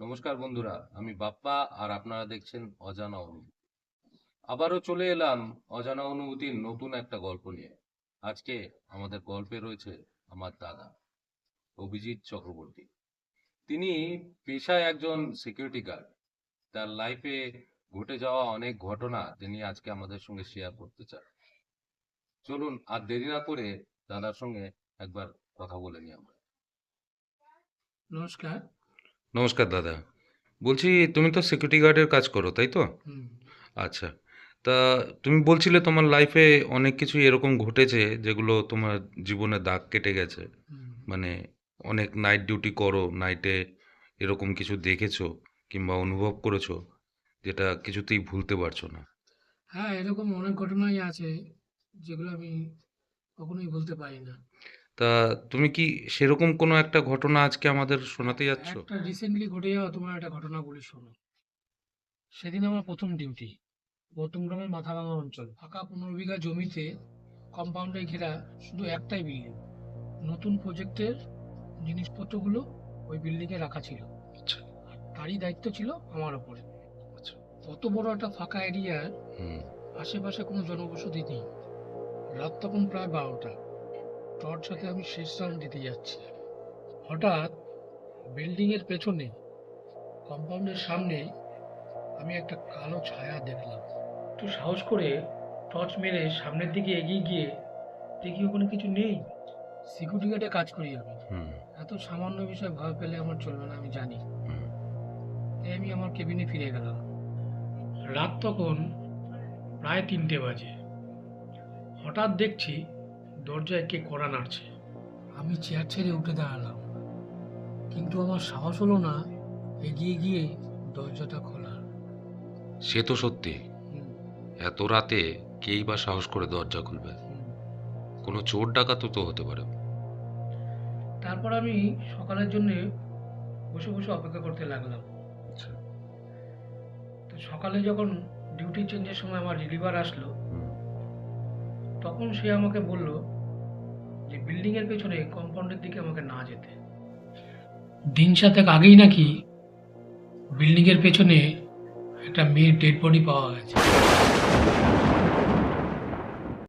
নমস্কার বন্ধুরা, আমি বাপ্পা আর আপনারা দেখছেন অজানা অনুভূতি। আবারও চলে এলাম অজানা অনুভূতির নতুন একটা গল্প নিয়ে। আজকে আমাদের গল্পে রয়েছে আমার দাদা, অভিজিৎ চক্রবর্তী। তিনি পেশায় একজন সিকিউরিটি গার্ড তার লাইফে ঘটে যাওয়া অনেক ঘটনা তিনি আজকে আমাদের সঙ্গে শেয়ার করতে চান। চলুন আর দেরি না করে দাদার সঙ্গে একবার কথা বলে নিই আমরা। নমস্কার নমস্কার দাদা। বলছি তুমি তো সিকিউরিটি গার্ডের কাজ করো তাই তো? আচ্ছা। তা তুমি বলছিলে তোমার লাইফে অনেক কিছু এরকম ঘটেছে যেগুলো তোমার জীবনে দাগ কেটে গেছে। মানে অনেক নাইট ডিউটি করো নাইটে এরকম কিছু দেখেছ কিংবা অনুভব করেছ যেটা কিছুতেই ভুলতে পারছ না? হ্যাঁ এরকম অনেক ঘটনাই আছে যেগুলো আমি কখনোই বলতে পারি না। তা তুমি কি সেরকম কোনো একটা ঘটনা আজকে আমাদের শোনাতে যাচ্ছ? একটা রিসেন্টলি ঘটে যাওয়া তোমার একটা ঘটনা বলি শোনো। সেদিন আমার প্রথম ডিউটি গৌতমগ্রামের মাথাভাঙা অঞ্চল। ফাঁকা পনেরো বিঘা জমিতে কম্পাউন্ডে ঘেরা শুধু একটাই বিল্ডিং নতুন প্রজেক্টের জিনিসপত্রগুলো ওই বিল্ডিংয়ে রাখা ছিল। আচ্ছা। আর তারই দায়িত্ব ছিল আমার ওপরে আচ্ছা। কত বড় একটা ফাঁকা এরিয়ার আশেপাশে কোনো জনবসতি নেই। রাত তখন প্রায় বারোটা। টর্চ সাথে আমি শেষ রাউন্ড দিতে যাচ্ছি। হঠাৎ বিল্ডিং এর পেছনে কম্পাউন্ডের সামনে আমি একটা কালো ছায়া দেখলাম। একটু সাহস করে টর্চ মেরে সামনের দিকে এগিয়ে গিয়ে দেখি ওখানে কিছু নেই। সিকিউরিটি গার্ডে কাজ করি আমি। এত সামান্য বিষয় ভয় পেলে আমার চলবে না আমি জানি। তাই আমি আমার কেবিনে ফিরে গেলাম। রাত তখন প্রায় তিনটে বাজে। হঠাৎ দেখছি দরজায় কে কড়া নাড়ছে? আমি চেয়ার ছেড়ে উঠে দাঁড়ালাম। কিন্তু আমার সাহস হলো না এগিয়ে গিয়ে দরজাটা খোলার। সে তো সত্যি। এত রাতে কেই বা সাহস করে দরজা খুলবে? কোনো চোর ডাকাত তো হতে পারে। তারপর আমি সকালের জন্য বসে বসে অপেক্ষা করতে লাগলাম। আচ্ছা। তো সকালে যখন ডিউটি চেঞ্জের সময় আমার রিলিভার আসলো তখন সে আমাকে বলল যে বিল্ডিংয়ের পেছনে কম্পাউন্ডের দিকে আমাকে না যেতে। দিন সাতেক আগেই নাকি বিল্ডিংয়ের পেছনে একটা মেয়ের ডেড বডি পাওয়া গেছে।